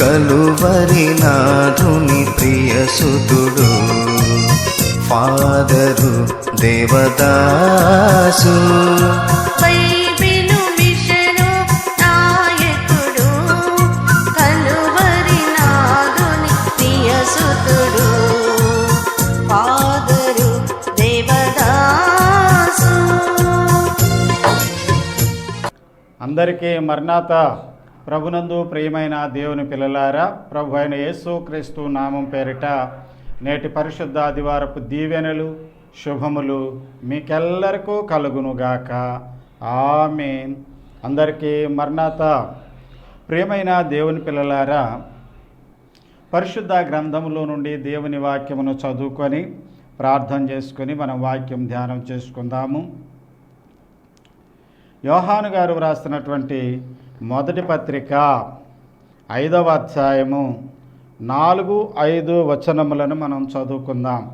కలువరి నాథుని ప్రియసుతుడు ఫాదరు దేవదాసు. నాదుని ప్రియసుతుడు ఫాదరు దేవదాసు. అందరికీ మర్నాత ప్రభునందు ప్రియమైన దేవుని పిల్లలారా ప్రభు అయిన యేసు క్రీస్తు నామం పేరిట నేటి పరిశుద్ధ ఆదివారపు దీవెనలు శుభములు మీకెల్లరికూ కలుగునుగాక. ఆమెన్. అందరికీ మర్నాత. ప్రియమైన దేవుని పిల్లలారా పరిశుద్ధ గ్రంథములో నుండి దేవుని వాక్యమును చదువుకొని ప్రార్థన చేసుకొని మనం వాక్యం ధ్యానం చేసుకుందాము. యోహాను గారు వ్రాస్తున్నటువంటి మొదటి పత్రిక ఐదవ అధ్యాయము నాలుగు ఐదు వచనములను మనం చదువుకుందాం.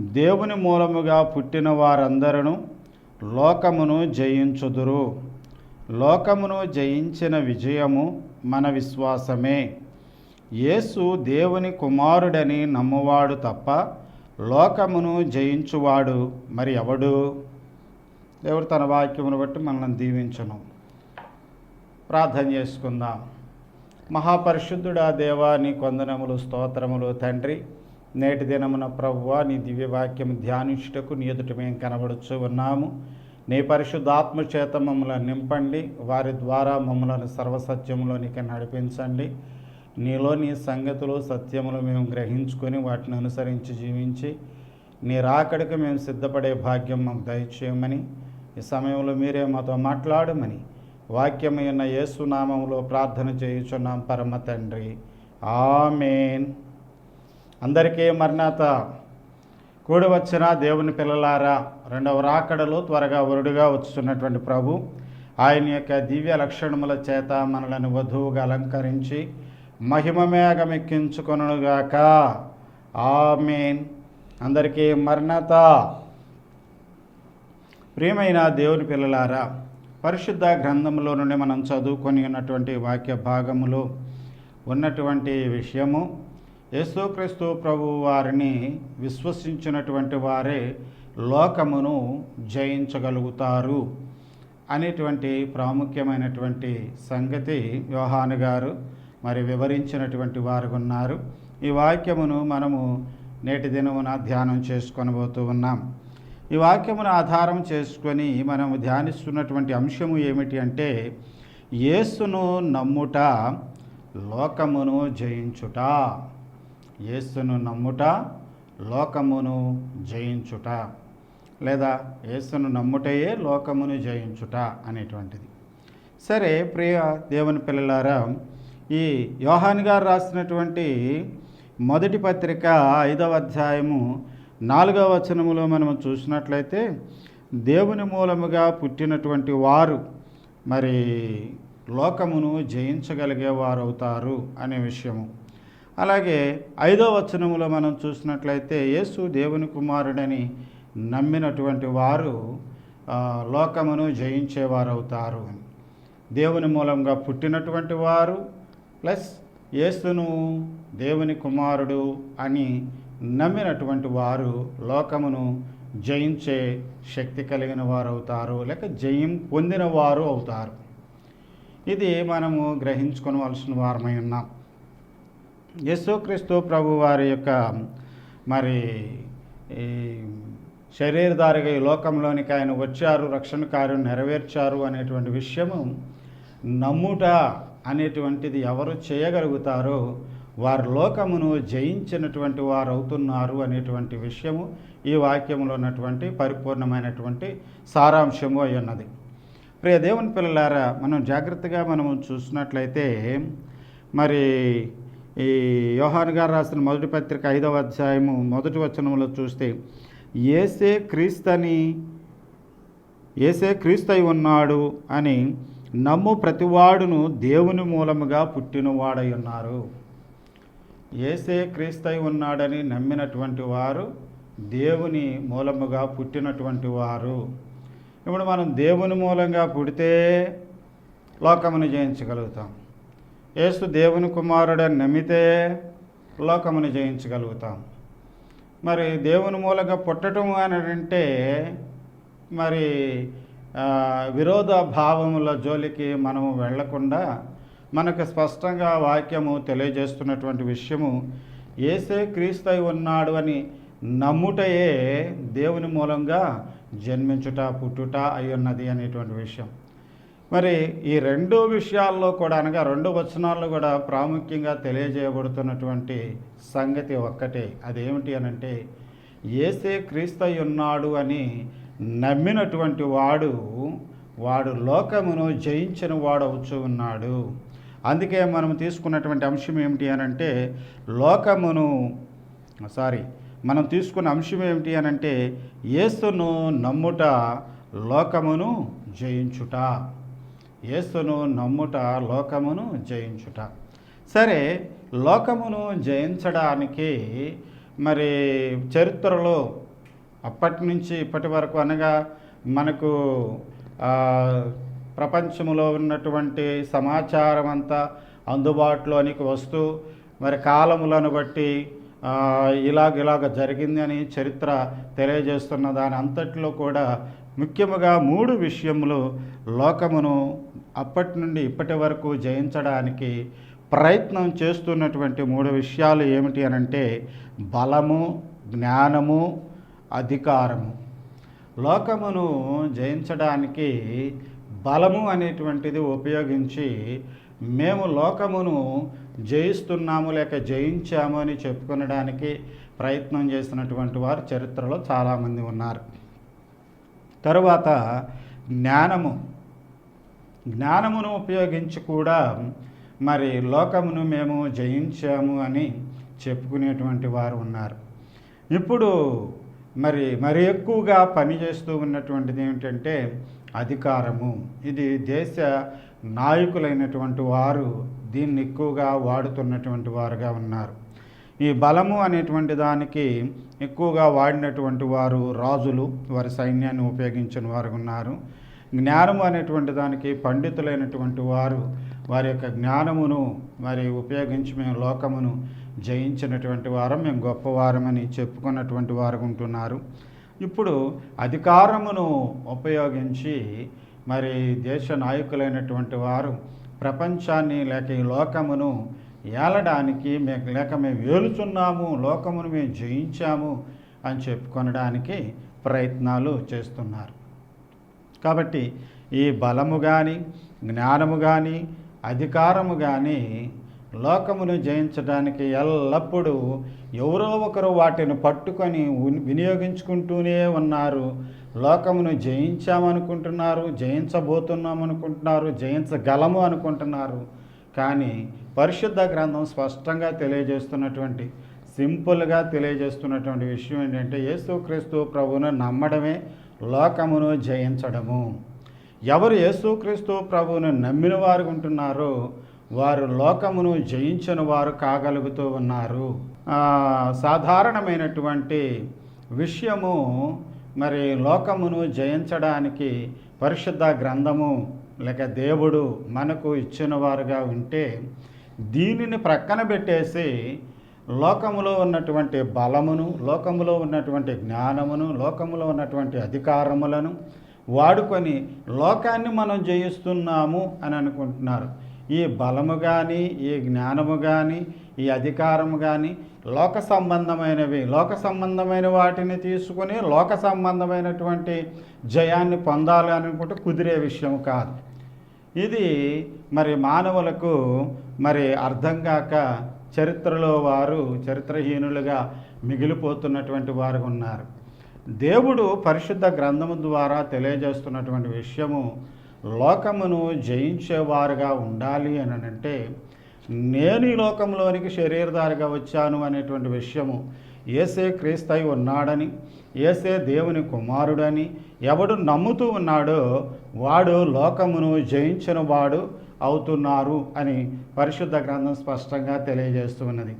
దేవుని మూలముగా పుట్టిన వారందరూ లోకమును జయించుదురు. లోకమును జయించిన విజయము మన విశ్వాసమే. యేసు దేవుని కుమారుడని నమ్మువాడు తప్ప లోకమును జయించువాడు మరి ఎవడు? దేవుడు తన వాక్యమును బట్టి మనల్ని దీవించను. ప్రార్థన చేసుకుందాం. మహాపరిశుద్ధుడా దేవా నీ కొందనములు స్తోత్రములు తండ్రి. నేటి దినమున ప్రభువా నీ దివ్య వాక్యం ధ్యానించుటకు నీ ఎదుట మేము కనబడుచు ఉన్నాము. నీ పరిశుద్ధాత్మ చేత మమ్మల్ని నింపండి. వారి ద్వారా మమ్మలను సర్వసత్యంలోనికి నడిపించండి. నీలోని సంగతులు సత్యములు మేము గ్రహించుకొని వాటిని అనుసరించి జీవించి నీ రాకడికి మేము సిద్ధపడే భాగ్యం మాకు దయచేయమని ఈ సమయంలో మీరే మాతో మాట్లాడమని వాక్యమైన యేసునామంలో ప్రార్థన చేయుచున్నాం పరమ తండ్రి. ఆమెన్. అందరికీ మర్నాత కూడి వచ్చిన దేవుని పిల్లలారా రెండవ రాకడలో త్వరగా వరుడుగా వచ్చుతున్నటువంటి ప్రభు ఆయన యొక్క దివ్య లక్షణముల చేత మనలను వధువుగా అలంకరించి మహిమమేగమెక్కించుకొనుగాక ఆమెన్. అందరికీ మర్నత ప్రియమైన దేవుని పిల్లలారా పరిశుద్ధ గ్రంథంలో నుండి మనం చదువుకొని ఉన్నటువంటి వాక్య భాగములో ఉన్నటువంటి విషయము యేసుక్రీస్తు ప్రభు వారిని విశ్వసించినటువంటి వారే లోకమును జయించగలుగుతారు అనేటువంటి ప్రాముఖ్యమైనటువంటి సంగతి యోహాను గారు మరి వివరించినటువంటి వారు ఉన్నారు. ఈ వాక్యమును మనము నేటి దినమున ధ్యానం చేసుకొనబోతూ ఉన్నాం. ఈ వాక్యమును ఆధారం చేసుకొని మనము ధ్యానిస్తున్నటువంటి అంశము ఏమిటి అంటే యేసును నమ్ముట లోకమును జయించుట. యేసును నమ్ముట లోకమును జయించుట లేదా యేసును నమ్ముటయే లోకమును జయించుట అనేటువంటిది. సరే ప్రియ దేవుని పిల్లలారా ఈ యోహాన్ గారు రాసినటువంటి మొదటి పత్రిక ఐదవ అధ్యాయము నాలుగవ వచనములో మనము చూసినట్లయితే దేవుని మూలముగా పుట్టినటువంటి వారు మరి లోకమును జయించగలిగే వారు అవుతారు అనే విషయము. అలాగే ఐదో వచనములో మనం చూసినట్లయితే యేసు దేవుని కుమారుడని నమ్మినటువంటి వారు లోకమును జయించేవారు అవుతారు అని దేవుని మూలంగా పుట్టినటువంటి వారు ప్లస్ యేసును దేవుని కుమారుడు అని నమ్మినటువంటి వారు లోకమును జయించే శక్తి కలిగిన వారు అవుతారు లేక జయం పొందిన వారు అవుతారు. ఇది మనము గ్రహించుకోవలసిన వారమై ఉన్నాం. యేసుక్రీస్తు ప్రభు వారి యొక్క మరి ఈ శరీరధారిగా ఈ లోకంలోనికి ఆయన వచ్చారు రక్షణ కార్యం నెరవేర్చారు అనేటువంటి విషయము నమ్ముట అనేటువంటిది ఎవరు చేయగలుగుతారో వారు లోకమును జయించినటువంటి వారు అవుతున్నారు అనేటువంటి విషయము ఈ వాక్యంలో ఉన్నటువంటి పరిపూర్ణమైనటువంటి సారాంశము అయి ఉన్నది. ప్రియ దేవుని పిల్లలారా మనం జాగ్రత్తగా మనము చూసినట్లయితే మరి ఈ యోహాన్ గారు రాసిన మొదటి పత్రిక ఐదవ అధ్యాయము మొదటి వచనంలో చూస్తే ఏసే క్రీస్తని ఏసే క్రీస్తయి ఉన్నాడు అని నమ్ము ప్రతివాడును దేవుని మూలముగా పుట్టినవాడై ఉన్నారు. ఏసే క్రీస్తై ఉన్నాడని నమ్మినటువంటి వారు దేవుని మూలముగా పుట్టినటువంటి వారు. ఇప్పుడు మనం దేవుని మూలంగా పుడితే లోకమును జయించగలుగుతాం. ఏసు దేవుని కుమారుడని నమ్మితే లోకమును జయించగలుగుతాం. మరి దేవుని మూలంగా పుట్టడం అని అంటే మరి విరోధ భావముల జోలికి మనము వెళ్ళకుండా మనకు స్పష్టంగా వాక్యము తెలియజేస్తున్నటువంటి విషయము ఏసే క్రీస్తై ఉన్నాడు అని నమ్ముటయే దేవుని మూలంగా జన్మించుట పుట్టుట అయి ఉన్నది అనేటువంటి విషయం. మరి ఈ రెండు విషయాల్లో కూడా అనగా రెండు వచనాల్లో కూడా ప్రాముఖ్యంగా తెలియజేయబడుతున్నటువంటి సంగతి ఒక్కటే. అదేమిటి అనంటే ఏసే క్రీస్తై ఉన్నాడు అని నమ్మినటువంటి వాడు వాడు లోకమును జయించిన వాడవచ్చు ఉన్నాడు. అందుకే మనం తీసుకున్నటువంటి అంశం ఏమిటి అనంటే లోకమును సారీ మనం తీసుకున్న అంశం ఏమిటి అనంటే యేసును నమ్ముట లోకమును జయించుట. ఏసును నమ్ముట లోకమును జయించుట. సరే లోకమును జయించడానికి మరి చరిత్రలో అప్పటి నుంచి ఇప్పటి వరకు అనగా మనకు ప్రపంచంలో ఉన్నటువంటి సమాచారం అంతా అందుబాటులోనికి వస్తూ మరి కాలములను బట్టి ఇలాగ ఇలాగ జరిగింది అని చరిత్ర తెలియజేస్తున్న దాని అంతట్లో కూడా ముఖ్యముగా మూడు విషయములు లోకమును అప్పటి నుండి ఇప్పటి వరకు జయించడానికి ప్రయత్నం చేస్తున్నటువంటి మూడు విషయాలు ఏమిటి అనంటే బలము జ్ఞానము అధికారము. లోకమును జయించడానికి బలము అనేటువంటిది ఉపయోగించి మేము లోకమును జయిస్తున్నాము లేక జయించాము అని చెప్పుకునడానికి ప్రయత్నం చేసినటువంటి వారు చరిత్రలో చాలామంది ఉన్నారు. తరువాత జ్ఞానము. జ్ఞానమును ఉపయోగించి కూడా మరి లోకమును మేము జయించాము అని చెప్పుకునేటువంటి వారు ఉన్నారు. ఇప్పుడు మరి మరి ఎక్కువగా పనిచేస్తూ ఉన్నటువంటిది ఏమిటంటే అధికారము. ఇది దేశ నాయకులైనటువంటి వారు దీన్ని ఎక్కువగా వాడుతున్నటువంటి వారుగా ఉన్నారు. ఈ బలము అనేటువంటి దానికి ఎక్కువగా వాడినటువంటి వారు రాజులు వారి సైన్యాన్ని ఉపయోగించిన వారు ఉన్నారు. జ్ఞానము అనేటువంటి దానికి పండితులైనటువంటి వారు వారి యొక్క జ్ఞానమును మరి ఉపయోగించి మేము లోకమును జయించినటువంటి వారం మేము గొప్పవారమని చెప్పుకున్నటువంటి వారు ఉంటున్నారు. ఇప్పుడు అధికారమును ఉపయోగించి మరి దేశ నాయకులైనటువంటి వారు ప్రపంచాన్ని లేక ఈ లోకమును ఏలడానికి మేము లేక మేము వేలుచున్నాము లోకమును మేము జయించాము అని చెప్పుకొనడానికి ప్రయత్నాలు చేస్తున్నారు. కాబట్టి ఈ బలము కానీ జ్ఞానము కానీ అధికారము కానీ లోకమును జయించడానికి ఎల్లప్పుడూ ఎవరో ఒకరు వాటిని పట్టుకొని వినియోగించుకుంటూనే ఉన్నారు. లోకమును జయించామనుకుంటున్నారు జయించబోతున్నాం అనుకుంటున్నారు జయించగలము అనుకుంటున్నారు. కానీ పరిశుద్ధ గ్రంథం స్పష్టంగా తెలియజేస్తున్నటువంటి సింపుల్గా తెలియజేస్తున్నటువంటి విషయం ఏంటంటే యేసుక్రీస్తు ప్రభువును నమ్మడమే లోకమును జయించడము. ఎవరు యేసుక్రీస్తు ప్రభువును నమ్మిన వారు ఉంటున్నారో వారు లోకమును జయించిన వారు కాగలుగుతూ ఉన్నారు. సాధారణమైనటువంటి విషయము మరి లోకమును జయించడానికి పరిశుద్ధ గ్రంథము లేక దేవుడు మనకు ఇచ్చిన వారుగా ఉంటే దీనిని ప్రక్కన పెట్టేసి లోకములో ఉన్నటువంటి బలమును లోకములో ఉన్నటువంటి జ్ఞానమును లోకములో ఉన్నటువంటి అధికారములను వాడుకొని లోకాన్ని మనం జయిస్తున్నాము అని అనుకుంటున్నారు. ఈ బలము కానీ ఈ జ్ఞానము కానీ ఈ అధికారము కానీ లోక సంబంధమైనవి. లోక సంబంధమైన వాటిని తీసుకొని లోక సంబంధమైనటువంటి జయాన్ని పొందాలి అనుకుంటే కుదిరే విషయం కాదు. ఇది మరి మానవులకు మరి అర్థం కాక చరిత్రలో వారు చరిత్రహీనులుగా మిగిలిపోతున్నటువంటి వారు ఉన్నారు. దేవుడు పరిశుద్ధ గ్రంథము ద్వారా తెలియజేస్తున్నటువంటి విషయము లోకమును జయించేవారుగా ఉండాలి అని అంటే నేను ఈ లోకంలోనికి శరీరధారిగా వచ్చాను అనేటువంటి విషయము ఏసే క్రీస్తై ఉన్నాడని ఏసే దేవుని కుమారుడని ఎవడు నమ్ముతూ ఉన్నాడో వాడు లోకమును జయించిన వాడు అవుతున్నారు అని పరిశుద్ధ గ్రంథం స్పష్టంగా తెలియజేస్తున్నది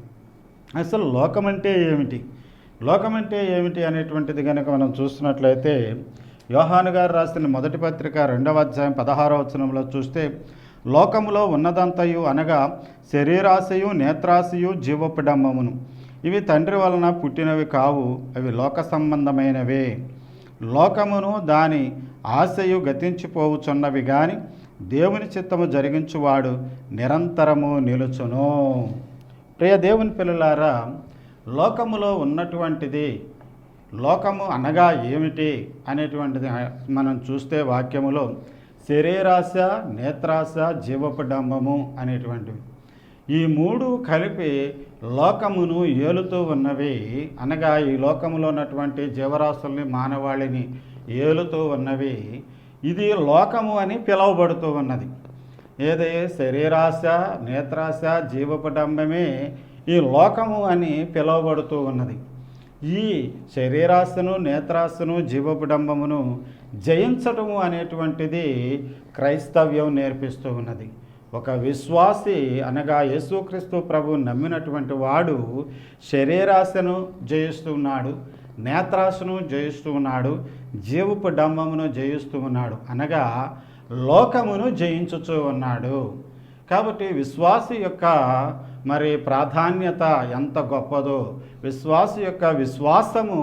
అసలు లోకమంటే ఏమిటి? లోకమంటే ఏమిటి అనేటువంటిది కనుక మనం చూస్తున్నట్లయితే యోహాను గారు రాసిన మొదటి పత్రిక రెండవ అధ్యాయం పదహారవ వచనంలో చూస్తే లోకములో ఉన్నదంతయు అనగా శరీరాశయు నేత్రాశయు జీవపడంబమును. ఇవి తండ్రి వలన పుట్టినవి కావు అవి లోక సంబంధమైనవే. లోకమును దాని ఆశయు గతించిపోవుచున్నవి గాని దేవుని చిత్తము జరిగించువాడు నిరంతరము నిలుచును. ప్రియ దేవుని పిల్లలారా లోకములో ఉన్నటువంటిది లోకము అనగా ఏమిటి అనేటువంటిది మనం చూస్తే వాక్యములో శరీరాశ నేత్రాశ జీవపడంబము అనేటువంటివి. ఈ మూడు కలిపి లోకమును ఏలుతూ ఉన్నవి అనగా ఈ లోకములో ఉన్నటువంటి జీవరాశుల్ని మానవాళిని ఏలుతూ ఉన్నవి. ఇది లోకము అని పిలువబడుతూ ఉన్నది. ఏది? శరీరాశ నేత్రాశ జీవపడంబమే ఈ లోకము అని పిలువబడుతూ ఉన్నది. ఈ శరీరాశను నేత్రాశను జీవపుడంబమును జయించటము అనేటువంటిది క్రైస్తవ్యం నేర్పిస్తూ ఉన్నది. ఒక విశ్వాసి అనగా యేసుక్రీస్తు ప్రభు నమ్మినటువంటి వాడు శరీరాశను జయిస్తున్నాడు నేత్రాశను జయిస్తూ ఉన్నాడు జీవపు డంబమును జయిస్తూ ఉన్నాడు అనగా లోకమును జయించుచూ ఉన్నాడు. కాబట్టి విశ్వాసి యొక్క మరి ప్రాధాన్యత ఎంత గొప్పదో విశ్వాస యొక్క విశ్వాసము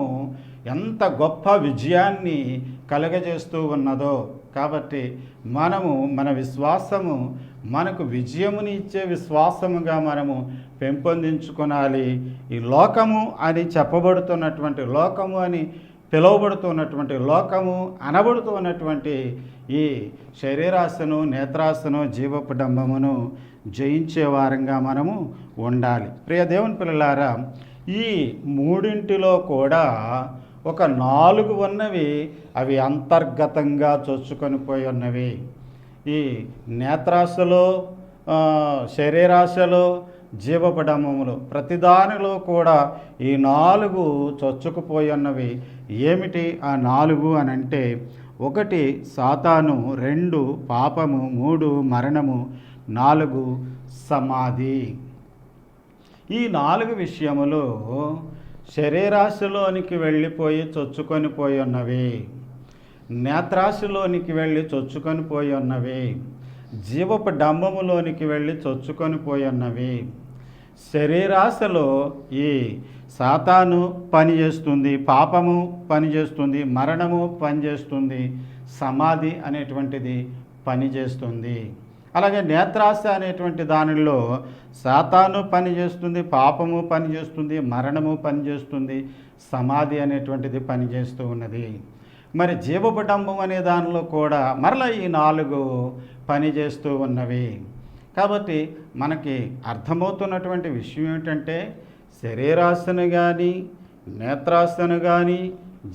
ఎంత గొప్ప విజయాన్ని కలగజేస్తూ ఉన్నదో. కాబట్టి మనము మన విశ్వాసము మనకు విజయముని ఇచ్చే విశ్వాసముగా మనము పెంపొందించుకోనాలి. ఈ లోకము అని చెప్పబడుతున్నటువంటి లోకము అని పిలువబడుతున్నటువంటి లోకము అనబడుతున్నటువంటి ఈ శరీరాశను నేత్రాశను జీవపు డంబమును జయించే వారంగా మనము ఉండాలి. ప్రియ దేవుని పిల్లలారా ఈ మూడింటిలో కూడా ఒక నాలుగు ఉన్నవి అవి అంతర్గతంగా చొచ్చుకొని పోయి ఉన్నవి. ఈ నేత్రాశలో శరీరాశలో జీవపడమములు ప్రతిదానిలో కూడా ఈ నాలుగు చొచ్చుకుపోయి ఉన్నవి. ఏమిటి ఆ నాలుగు అని అంటే ఒకటి సాతాను రెండు పాపము మూడు మరణము నాలుగు సమాధి. ఈ నాలుగు విషయములు శరీరాశిలోనికి వెళ్ళిపోయి చొచ్చుకొని పోయి ఉన్నవి. నేత్రాశిలోనికి వెళ్ళి చొచ్చుకొని పోయి ఉన్నవి. జీవపు డంబములోనికి వెళ్ళి చొచ్చుకొని పోయి ఉన్నవి. శరీరాశలో ఈ సాతాను పనిచేస్తుంది పాపము పనిచేస్తుంది మరణము పనిచేస్తుంది సమాధి అనేటువంటిది పనిచేస్తుంది అలాగే నేత్రాశ అనేటువంటి దానిలో సాతాను పనిచేస్తుంది పాపము పనిచేస్తుంది మరణము పనిచేస్తుంది సమాధి అనేటువంటిది పనిచేస్తూ ఉన్నది. మరి జీవపడంబం అనే దానిలో కూడా మరలా ఈ నాలుగు పనిచేస్తూ ఉన్నవి. కాబట్టి మనకి అర్థమవుతున్నటువంటి విషయం ఏమిటంటే శరీరాశను కానీ నేత్రాశను కానీ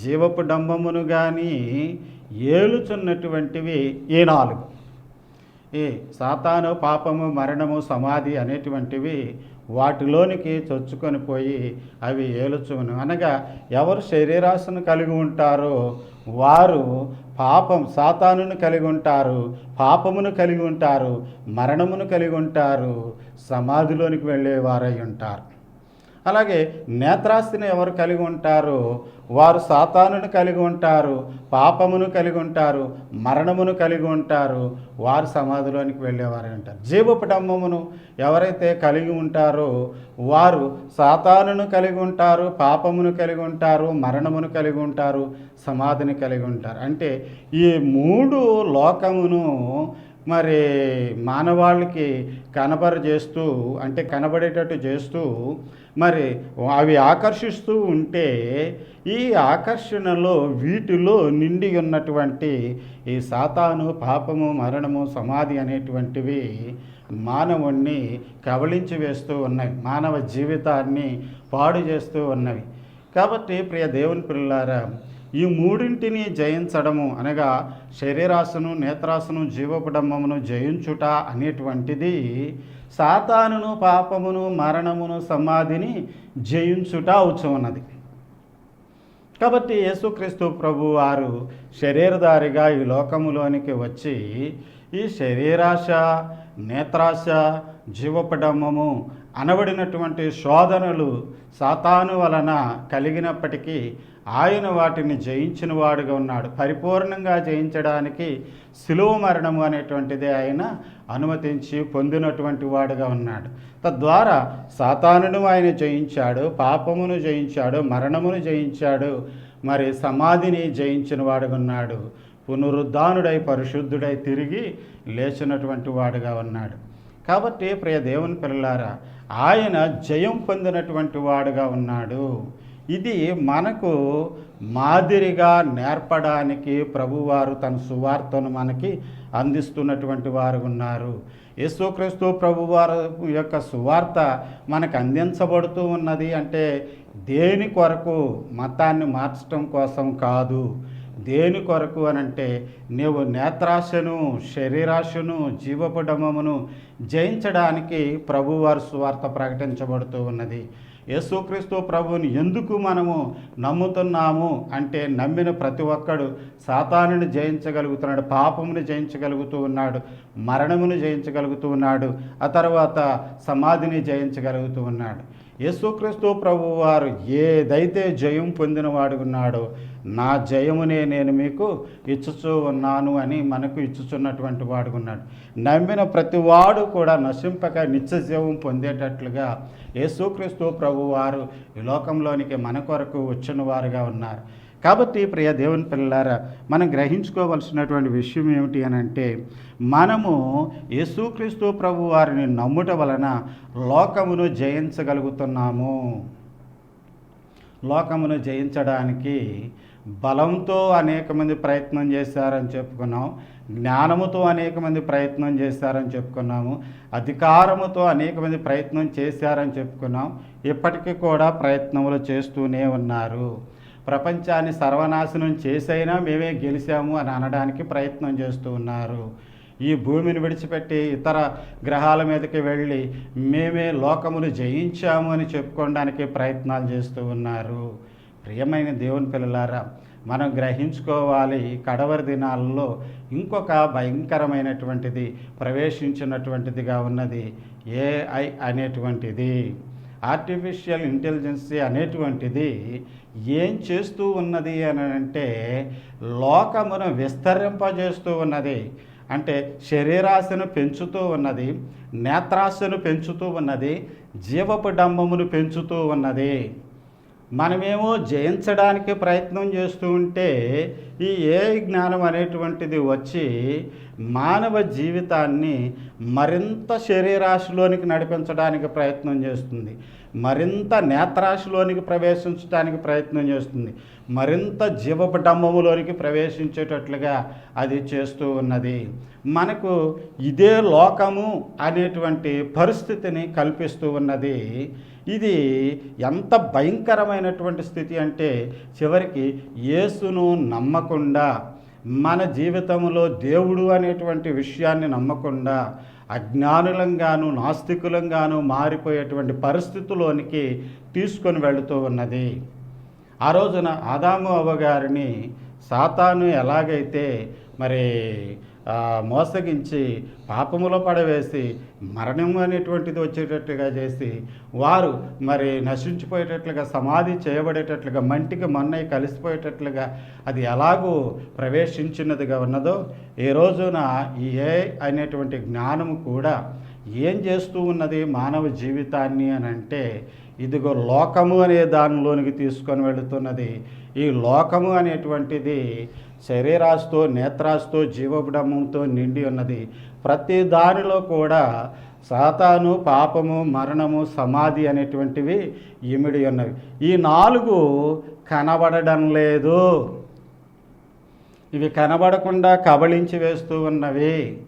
జీవపు డంబమును కానీ ఏలుచున్నటువంటివి ఈ నాలుగు. ఈ సాతాను పాపము మరణము సమాధి అనేటువంటివి వాటిలోనికి చొచ్చుకొని పోయి అవి ఏలుచును. అనగా ఎవరు శరీరాశను కలిగి ఉంటారో వారు పాపం సాతానును కలిగి ఉంటారు పాపమును కలిగి ఉంటారు మరణమును కలిగి ఉంటారు సమాధిలోనికి వెళ్ళేవారై ఉంటారు. అలాగే నేత్రాస్తిని ఎవరు కలిగి ఉంటారో వారు సాతానును కలిగి ఉంటారు పాపమును కలిగి ఉంటారు మరణమును కలిగి ఉంటారు వారు సమాధిలోనికి వెళ్ళేవారు అంటారు. జీవపటమ్మమును ఎవరైతే కలిగి ఉంటారో వారు సాతానును కలిగి ఉంటారు పాపమును కలిగి ఉంటారు మరణమును కలిగి ఉంటారు సమాధిని కలిగి ఉంటారు. అంటే ఈ మూడు లోకమును మరి మానవాళికి కనబరచేస్తూ అంటే కనబడేటట్టు చేస్తూ మరి అవి ఆకర్షిస్తూ ఉంటే ఈ ఆకర్షణలో వీటిలో నిండి ఉన్నటువంటి ఈ సాతాను పాపము మరణము సమాధి అనేటువంటివి మానవుణ్ణి కబళించి వేస్తూ ఉన్నాయి మానవ జీవితాన్ని పాడు చేస్తూ ఉన్నవి. కాబట్టి ప్రియ దేవుని పిల్లారా ఈ మూడింటిని జయించడము అనగా శరీరాశను నేత్రాశను జీవపడమ్మమును జయించుట అనేటువంటిది సాతానును పాపమును మరణమును సమాధిని జయించుట అవుచున్నది. కాబట్టి యేసుక్రీస్తు ప్రభు వారు శరీరధారిగా ఈ లోకములోనికి వచ్చి ఈ శరీరాశ నేత్రాశ జీవపడమ్మము అనబడినటువంటి శోధనలు సాతాను వలన కలిగినప్పటికీ ఆయన వాటిని జయించిన వాడుగా ఉన్నాడు. పరిపూర్ణంగా జయించడానికి సులువు మరణము అనేటువంటిది ఆయన అనుమతించి పొందినటువంటి వాడుగా ఉన్నాడు. తద్వారా సాతానును ఆయన జయించాడు పాపమును జయించాడు మరణమును జయించాడు మరి సమాధిని జయించిన వాడుగా ఉన్నాడు. పునరుద్ధానుడై పరిశుద్ధుడై తిరిగి లేచినటువంటి వాడుగా ఉన్నాడు. కాబట్టి ప్రియ దేవుని పిల్లలారా ఆయన జయం పొందినటువంటి వాడుగా ఉన్నాడు. ఇది మనకు మాదిరిగా నేర్పడానికి ప్రభువారు తన సువార్తను మనకి అందిస్తున్నటువంటి వారు ఉన్నారు. యేసుక్రీస్తు ప్రభువారు యొక్క సువార్త మనకు అందించబడుతూ ఉన్నది అంటే దేని కొరకు? మతాన్ని మార్చడం కోసం కాదు. దేని కొరకు అనంటే నీవు నేత్రాశను శరీరాశను జీవపుడమమును జయించడానికి ప్రభువారు సువార్త ప్రకటించబడుతూ ఉన్నది. యేసుక్రీస్తు ప్రభువుని ఎందుకు మనము నమ్ముతున్నాము అంటే నమ్మిన ప్రతి ఒక్కడు సాతానుని జయించగలుగుతున్నాడు పాపమును జయించగలుగుతూ ఉన్నాడు మరణమును జయించగలుగుతూ ఉన్నాడు ఆ తర్వాత సమాధిని జయించగలుగుతూ ఉన్నాడు. యేసుక్రీస్తు ప్రభు వారు ఏదైతే జయం పొందిన ఉన్నాడో నా జయమునే నేను మీకు ఇచ్చుచూ ఉన్నాను అని మనకు ఇచ్చుచున్నటువంటి వాడు ఉన్నాడు నమ్మిన ప్రతి వాడు కూడా నశింపక నిత్య జీవం పొందేటట్లుగా యేసుక్రీస్తు ప్రభువారు ఈ లోకంలోనికి మన కొరకు వచ్చిన వారుగా ఉన్నారు. కాబట్టి ప్రియ దేవుని పిల్లారా మనం గ్రహించుకోవలసినటువంటి విషయం ఏమిటి అని అంటే మనము యేసుక్రీస్తు ప్రభు వారిని నమ్ముట వలన లోకమును జయించగలుగుతున్నాము. లోకమును జయించడానికి బలంతో అనేక మంది ప్రయత్నం చేశారని చెప్పుకున్నాం జ్ఞానముతో అనేక మంది ప్రయత్నం చేశారని చెప్పుకున్నాము అధికారముతో అనేక మంది ప్రయత్నం చేశారని చెప్పుకున్నాం ఇప్పటికీ కూడా ప్రయత్నములు చేస్తూనే ఉన్నారు. ప్రపంచాన్ని సర్వనాశనం చేసైనా మేమే గెలిచాము అని అనడానికి ప్రయత్నం చేస్తూ ఉన్నారు. ఈ భూమిని విడిచిపెట్టి ఇతర గ్రహాల మీదకి వెళ్ళి మేమే లోకమును జయించాము అని చెప్పుకోవడానికి ప్రయత్నాలు చేస్తూ ఉన్నారు. ప్రియమైన దేవుని పిల్లలారా మనం గ్రహించుకోవాలి కడవరి దినాలలో ఇంకొక భయంకరమైనటువంటిది ప్రవేశించినటువంటిదిగా ఉన్నది ఏఐ అనేటువంటిది. ఆర్టిఫిషియల్ ఇంటెలిజెన్సీ అనేటువంటిది ఏం చేస్తూ ఉన్నది అని అంటే లోకమును విస్తరింపజేస్తూ ఉన్నది. అంటే శరీరాశను పెంచుతూ ఉన్నది నేత్రాశను పెంచుతూ ఉన్నది జీవపు డంబమును పెంచుతూ ఉన్నది. మనమేమో జయించడానికి ప్రయత్నం చేస్తూ ఉంటే ఈ ఏ జ్ఞానం అనేటువంటిది వచ్చి మానవ జీవితాన్ని మరింత శరీరాశిలోనికి నడిపించడానికి ప్రయత్నం చేస్తుంది. మరింత నేత్రాశిలోనికి ప్రవేశించడానికి ప్రయత్నం చేస్తుంది. మరింత జీవపటంబములోనికి ప్రవేశించేటట్లుగా అది చేస్తూ ఉన్నది. మనకు ఇదే లోకము అనేటువంటి పరిస్థితిని కల్పిస్తూ ఉన్నది. ఇది ఎంత భయంకరమైనటువంటి స్థితి అంటే చివరికి యేసును నమ్మకుండా మన జీవితంలో దేవుడు అనేటువంటి విషయాన్ని నమ్మకుండా అజ్ఞానులంగాను నాస్తికులంగాను మారిపోయేటువంటి పరిస్థితుల్లోనికి తీసుకొని వెళుతూ ఉన్నది. ఆ రోజున ఆదాము అవ్వగారిని సాతాను ఎలాగైతే మరి మోసగించి పాపములో పడవేసి మరణం అనేటువంటిది వచ్చేటట్లుగా చేసి వారు మరి నశించిపోయేటట్లుగా సమాధి చేయబడేటట్లుగా మంటికి మన్నై కలిసిపోయేటట్లుగా అది ఎలాగూ ప్రవేశించినదిగా ఉన్నదో ఈ రోజున ఈ ఏ అనేటువంటి జ్ఞానము కూడా ఏం చేస్తూ ఉన్నది మానవ జీవితాన్ని అని అంటే ఇదిగో లోకము అనే దానిలోనికి తీసుకొని వెళుతున్నది. ఈ లోకము అనేటువంటిది శరీరాస్తో నేత్రాస్తో జీవబడమంతో నిండి ఉన్నది. ప్రతి దానిలో కూడా సాతాను పాపము మరణము సమాధి అనేటువంటివి ఇమిడి ఉన్నవి. ఈ నాలుగు కనబడడం లేదు. ఇవి కనబడకుండా కబళించి వేస్తూ ఉన్నవి.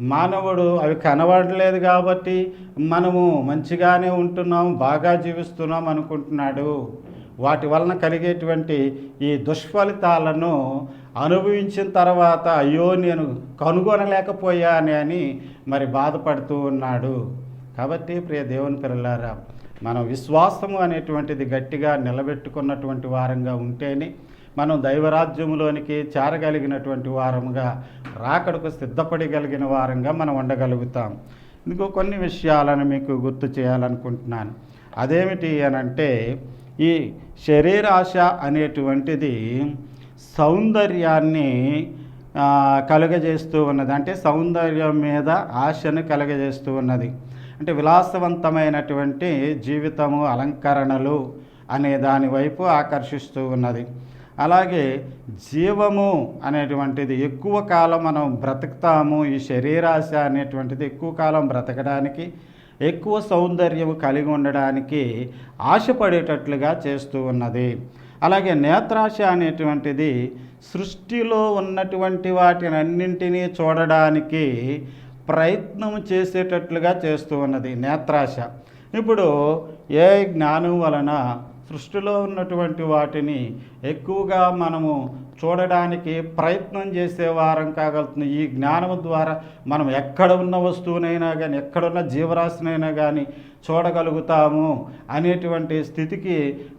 మానవుడు అవి కనబడలేదు కాబట్టి మనము మంచిగానే ఉంటున్నాం బాగా జీవిస్తున్నాం అనుకుంటున్నాడు. వాటి వలన కలిగేటువంటి ఈ దుష్ఫలితాలను అనుభవించిన తర్వాత అయ్యో నేను కనుగొనలేకపోయానే అని మరి బాధపడుతూ ఉన్నాడు. కాబట్టి ప్రియ దేవుని పిల్లలారా మనం విశ్వాసము అనేటువంటిది గట్టిగా నిలబెట్టుకున్నటువంటి వారంగా ఉంటేనే మనం దైవరాజ్యములోనికి చేరగలిగినటువంటి వారముగా రాకడకు సిద్ధపడగలిగిన వారంగా మనం ఉండగలుగుతాం. ఇంకో కొన్ని విషయాలను మీకు గుర్తు చేయాలనుకుంటున్నాను. అదేమిటి అని అంటే ఈ శరీరాశ అనేటువంటిది సౌందర్యాన్ని కలుగజేస్తూ ఉన్నది. అంటే సౌందర్యం మీద ఆశను కలుగజేస్తూ ఉన్నది. అంటే విలాసవంతమైనటువంటి జీవితము అలంకరణలు అనే దాని వైపు ఆకర్షిస్తూ ఉన్నది. అలాగే జీవము అనేటువంటిది ఎక్కువ కాలం మనం బ్రతుకుతాము. ఈ శరీరాశ అనేటువంటిది ఎక్కువ కాలం బ్రతకడానికి ఎక్కువ సౌందర్యం కలిగి ఉండడానికి ఆశపడేటట్లుగా చేస్తూ ఉన్నది. అలాగే నేత్రాశ అనేటువంటిది సృష్టిలో ఉన్నటువంటి వాటినన్నింటినీ చూడడానికి ప్రయత్నం చేసేటట్లుగా చేస్తూ ఉన్నది నేత్రాశ. ఇప్పుడు ఏ జ్ఞానం వలన సృష్టిలో ఉన్నటువంటి వాటిని ఎక్కువగా మనము చూడడానికి ప్రయత్నం చేసే వారం కాగలుగుతుంది. ఈ జ్ఞానం ద్వారా మనం ఎక్కడ ఉన్న వస్తువునైనా కానీ ఎక్కడున్న జీవరాశినైనా కానీ చూడగలుగుతాము అనేటువంటి స్థితికి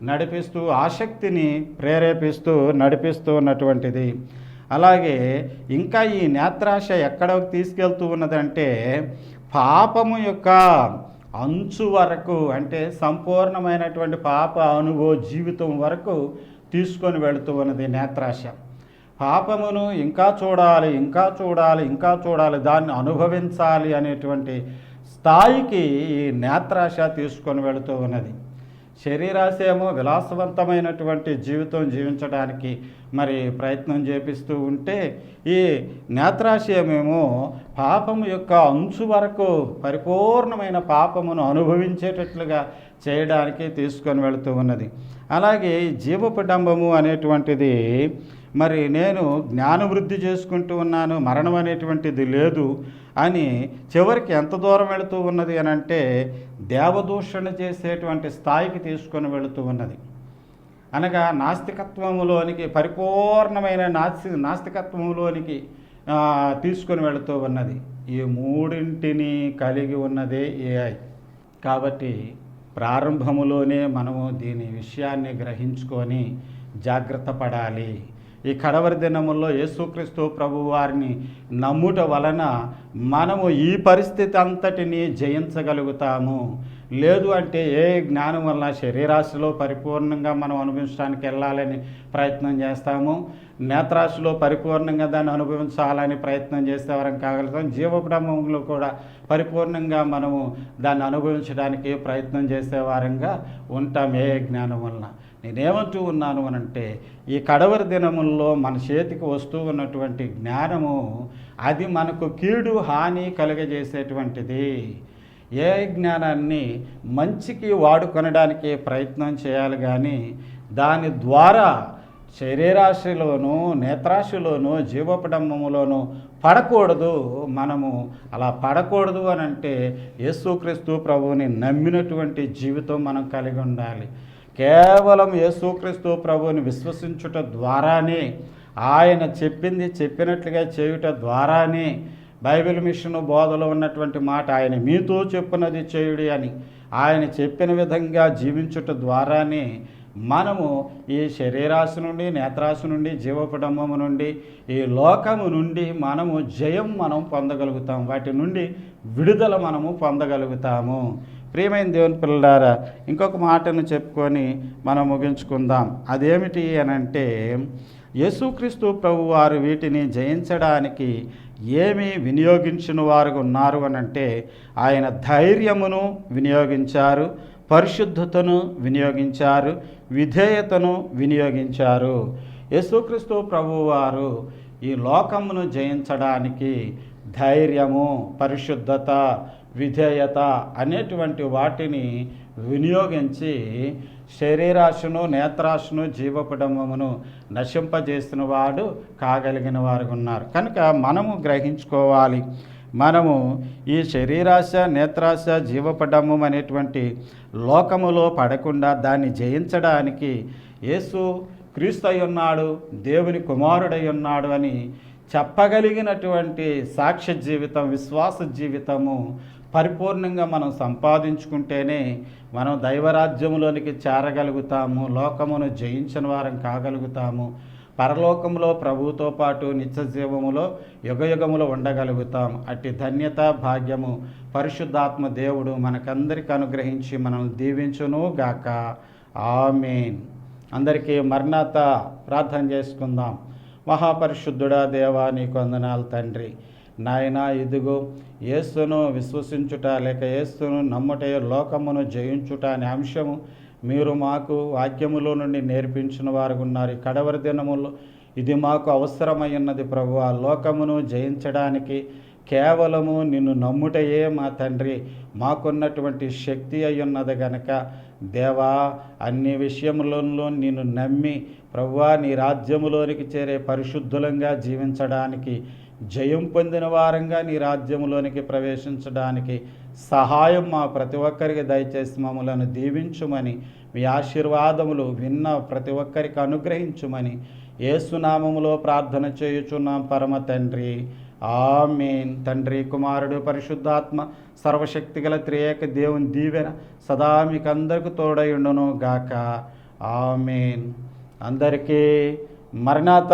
నడిపిస్తూ ఆసక్తిని ప్రేరేపిస్తూ నడిపిస్తూ ఉన్నటువంటిది. అలాగే ఇంకా ఈ నేత్రాశ ఎక్కడ తీసుకెళ్తూ ఉన్నదంటే పాపము యొక్క అంచు వరకు అంటే సంపూర్ణమైనటువంటి పాప అనుభవ జీవితం వరకు తీసుకొని వెళుతూ ఉన్నది నేత్రాశ పాపమును ఇంకా చూడాలి ఇంకా చూడాలి ఇంకా చూడాలి దాన్ని అనుభవించాలి అనేటువంటి స్థాయికి ఈ నేత్రాశ తీసుకొని వెళుతూ ఉన్నది. శరీరాశయమో విలాసవంతమైనటువంటి జీవితం జీవించడానికి మరి ప్రయత్నం చేపిస్తూ ఉంటే ఈ నేత్రాశయమేమో పాపము యొక్క అంచు వరకు పరిపూర్ణమైన పాపమును అనుభవించేటట్లుగా చేయడానికి తీసుకొని వెళుతూ ఉన్నది. అలాగే ఈ జీవపడంబము అనేటువంటిది మరి నేను జ్ఞానవృద్ధి చేసుకుంటూ ఉన్నాను మరణం అనేటువంటిది లేదు. అని చివరికి ఎంత దూరం వెళుతూ ఉన్నది అని అంటే దేవదూషణ చేసేటువంటి స్థాయికి తీసుకొని వెళుతూ ఉన్నది. అనగా నాస్తికత్వములోనికి పరిపూర్ణమైన నాస్తి నాస్తికత్వములోనికి తీసుకొని వెళుతూ ఉన్నది. ఈ మూడింటిని కలిగి ఉన్నదే ఏఐ కాబట్టి ప్రారంభములోనే మనము దీని విషయాన్ని గ్రహించుకొని జాగ్రత్త పడాలి. ఈ కడవరి దినముల్లో యేసుక్రీస్తు ప్రభువారిని నమ్ముట వలన మనము ఈ పరిస్థితి అంతటిని జయించగలుగుతాము. లేదు అంటే ఏ జ్ఞానం వల్ల శరీరాశిలో పరిపూర్ణంగా మనం అనుభవించడానికి వెళ్ళాలని ప్రయత్నం చేస్తాము. నేత్రాశిలో పరిపూర్ణంగా దాన్ని అనుభవించాలని ప్రయత్నం చేసేవారం కాగలుగుతాం. జీవబ్రహ్మంలో కూడా పరిపూర్ణంగా మనము దాన్ని అనుభవించడానికి ప్రయత్నం చేసేవారంగా ఉంటాం ఏ జ్ఞానం వలన. నేనేమంటూ ఉన్నాను అనంటే ఈ కడవరి దినముల్లో మన చేతికి వస్తూ ఉన్నటువంటి జ్ఞానము అది మనకు కీడు హాని కలుగజేసేటువంటిది. ఏ జ్ఞానాన్ని మంచికి వాడుకొనడానికి ప్రయత్నం చేయాలి కానీ దాని ద్వారా శరీరాశిలోను నేత్రాశిలోను జీవపడమ్మములోను పడకూడదు. మనము అలా పడకూడదు అని అంటే యేసుక్రీస్తు ప్రభువుని నమ్మినటువంటి జీవితం మనం కలిగి ఉండాలి. కేవలం యేసుక్రీస్తు ప్రభువుని విశ్వసించుట ద్వారానే ఆయన చెప్పింది చెప్పినట్లుగా చేయుట ద్వారానే బైబిల్ మిషన్ బోధలో ఉన్నటువంటి మాట ఆయన మీతో చెప్పినది చేయుడి అని ఆయన చెప్పిన విధంగా జీవించుట ద్వారానే మనము ఈ శరీరాశి నుండి నేత్రాశి నుండి జీవకుటుంబము నుండి ఈ లోకము నుండి మనము జయం మనం పొందగలుగుతాం. వాటి నుండి విడుదల మనము పొందగలుగుతాము. ప్రియమైన దేవుని పిల్లలారా ఇంకొక మాటను చెప్పుకొని మనం ముగించుకుందాం. అదేమిటి అని అంటే యేసుక్రీస్తు ప్రభు వారు వీటిని జయించడానికి ఏమి వినియోగించిన వారు ఉన్నారు అని అంటే ఆయన ధైర్యమును వినియోగించారు పరిశుద్ధతను వినియోగించారు విధేయతను వినియోగించారు. యేసుక్రీస్తు ప్రభువారు ఈ లోకమును జయించడానికి ధైర్యము పరిశుద్ధత విధేయత అనేటువంటి వాటిని వినియోగించి శరీరాశను నేత్రాశును జీవపడమమును నశింపజేసిన వాడు కాగలిగిన వారు ఉన్నారు కనుక మనము గ్రహించుకోవాలి. మనము ఈ శరీరాశ నేత్రాశ జీవపడమం అనేటువంటి లోకములో పడకుండా దాన్ని జయించడానికి యేసు క్రీస్తు ఉన్నాడు దేవుని కుమారుడై ఉన్నాడు అని చెప్పగలిగినటువంటి సాక్ష్య జీవితం విశ్వాస జీవితము పరిపూర్ణంగా మనం సంపాదించుకుంటేనే మనం దైవరాజ్యంలోనికి చేరగలుగుతాము లోకమును జయించిన వారం కాగలుగుతాము పరలోకంలో ప్రభువుతో పాటు నిత్యజీవములో యుగయుగములు యుగయుగములో ఉండగలుగుతాం. అట్టి ధన్యత భాగ్యము పరిశుద్ధాత్మ దేవుడు మనకందరికి అనుగ్రహించి మనల్ని దీవించును గాక. ఆమెన్. అందరికీ మర్నాత ప్రార్థన చేసుకుందాం. మహాపరిశుద్ధుడా దేవా నీకు వందనాలు తండ్రి. నాయనా ఇదిగో యేసును విశ్వసించుట లేక యేసును నమ్ముటే లోకమును జయించుట అనే అంశము మీరు మాకు వాక్యములో నుండి నేర్పించిన వారు ఉన్నారు. కడవరి దినములో ఇది మాకు అవసరమై ఉన్నది ప్రభు. ఆ లోకమును జయించడానికి కేవలము నిన్ను నమ్ముటయే మా తండ్రి. మాకున్నటువంటి శక్తి అయి ఉన్నది గనక దేవా అన్ని విషయములలో నిన్ను నమ్మి ప్రభువా నీ రాజ్యములోనికి చేరే పరిశుద్ధులంగా జీవించడానికి జయం పొందిన వారంగా నీ రాజ్యంలోనికి ప్రవేశించడానికి సహాయం మా ప్రతి ఒక్కరికి దయచేసి మమ్మలను దీవించుమని మీ ఆశీర్వాదములు విన్న ప్రతి ఒక్కరికి అనుగ్రహించుమని ఏసునామములో ప్రార్థన చేయుచున్నాం పరమ తండ్రి. ఆమెన్. తండ్రి కుమారుడు పరిశుద్ధాత్మ సర్వశక్తిగల త్రియేక దేవుని దీవెన సదా మీకు తోడయుండును గాక ఆమెన్. అందరికీ మరణాత.